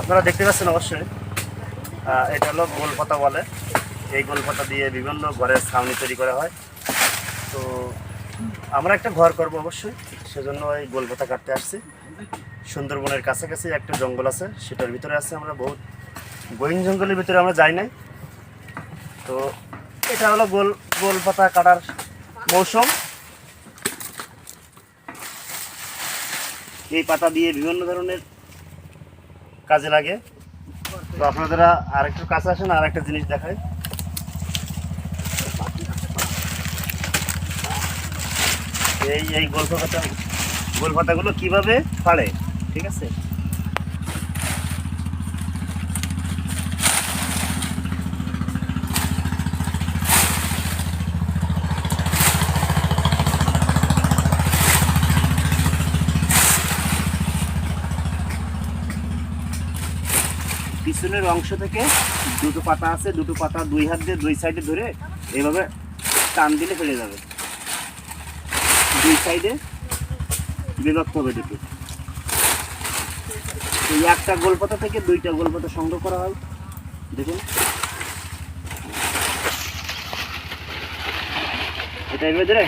আপনারা দেখতে পাচ্ছেন অবশ্যই এটা হলো গোল গোলপাতা বলে। এই গোলপাতা দিয়ে বিভিন্ন ঘরের ছাউনি তৈরি করা হয়। তো আমরা একটা ঘর করব অবশ্যই, সেজন্য এই গোলপাতা কাটতে আসছি। সুন্দরবনের কাছাকাছি একটা জঙ্গল আছে, সেটার ভিতরে আছে আমরা বহুত। গহীন জঙ্গলের ভিতরে আমরা যাই নাই। তো এটা হলো গোল গোলপাতা কাটার মৌসুম। এই পাতা দিয়ে বিভিন্ন ধরনের কাজে লাগে। তো আপনারা আর একটু কাছে আসেন আর একটা জিনিস দেখায় এই এই গোল পাতা গোল পাতাগুলো কীভাবে ফাড়ে ঠিক আছে? পিছনের অংশ থেকে দুটো পাতা আছে, দুটো পাতা দুই হাত দিয়ে দুই সাইডে ধরে এইভাবে টান দিলে ফেলে যাবে। দুই সাইডে বিভক্ত হবে দুটো। এই একটা গোলপাতা থেকে দুইটা গোলপাতা সংগ্রহ করা হয়। দেখুন। এটা এর ভেতরে